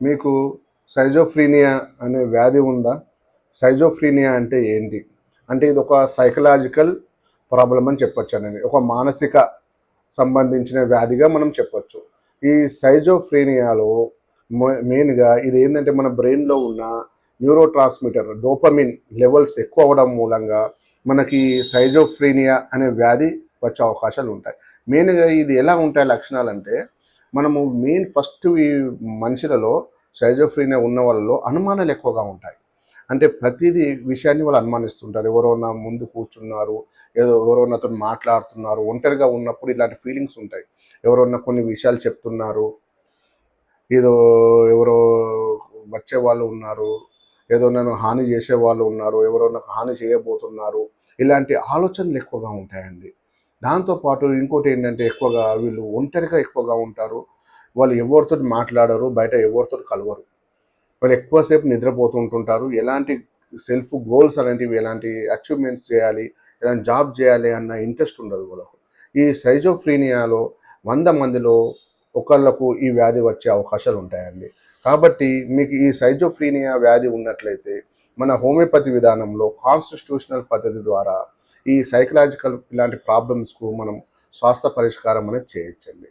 మీకు సైజోఫ్రీనియా అనే వ్యాధి ఉందా? సైజోఫ్రీనియా అంటే ఏంటి? అంటే ఇది ఒక సైకలాజికల్ ప్రాబ్లం అని చెప్పొచ్చు అనేది. ఒక మానసిక సంబంధించిన వ్యాధిగా మనం చెప్పొచ్చు. ఈ సైజోఫ్రీనియాలో మెయిన్గా ఇది ఏంటంటే మన బ్రెయిన్లో ఉన్న న్యూరో ట్రాన్స్మిటర్ డోపమిన్ లెవెల్స్ ఎక్కువ అవడం మూలంగా మనకి సైజోఫ్రీనియా అనే వ్యాధి వచ్చే అవకాశాలు ఉంటాయి. మెయిన్గా ఇది ఎలా ఉంటాయి లక్షణాలు అంటే మనము మెయిన్ ఫస్ట్ ఈ మనుషులలో సైజోఫ్రీనియా ఉన్న వాళ్ళలో అనుమానాలు ఎక్కువగా ఉంటాయి. అంటే ప్రతిదీ విషయాన్ని వాళ్ళు అనుమానిస్తుంటారు. ఎవరో నా ముందు కూర్చున్నారు ఏదో ఎవరో నాతో మాట్లాడుతున్నారు ఒంటరిగా ఉన్నప్పుడు ఇలాంటి ఫీలింగ్స్ ఉంటాయి. ఎవరన్నా కొన్ని విషయాలు చెప్తున్నారు ఏదో ఎవరో వచ్చే వాళ్ళు ఉన్నారు ఏదో నన్ను హాని చేసే వాళ్ళు ఉన్నారు ఎవరో నాకు హాని చేయబోతున్నారు ఇలాంటి ఆలోచనలు ఎక్కువగా ఉంటాయండి. దాంతోపాటు ఇంకోటి ఏంటంటే ఎక్కువగా వీళ్ళు ఒంటరిగా ఎక్కువగా ఉంటారు. వాళ్ళు ఎవరితో మాట్లాడరు బయట ఎవరితో కలవరు. వాళ్ళు ఎక్కువసేపు నిద్రపోతుంటుంటారు ఎలాంటి సెల్ఫ్ గోల్స్ అలాంటివి ఎలాంటి అచీవ్మెంట్స్ చేయాలి ఎలాంటి జాబ్ చేయాలి అన్న ఇంట్రెస్ట్ ఉండదు వాళ్ళకు. ఈ సైజోఫ్రీనియాలో వంద మందిలో ఒకళ్ళకు ఈ వ్యాధి వచ్చే అవకాశాలు ఉంటాయండి. కాబట్టి మీకు ఈ సైజోఫ్రీనియా వ్యాధి ఉన్నట్లయితే మన హోమియోపతి విధానంలో కాన్స్టిట్యూషనల్ పద్ధతి ద్వారా ఈ సైకలాజికల్ ఇలాంటి ప్రాబ్లమ్స్కు మనం శ్వాస పరిష్కారం అనేది చేయొచ్చండి.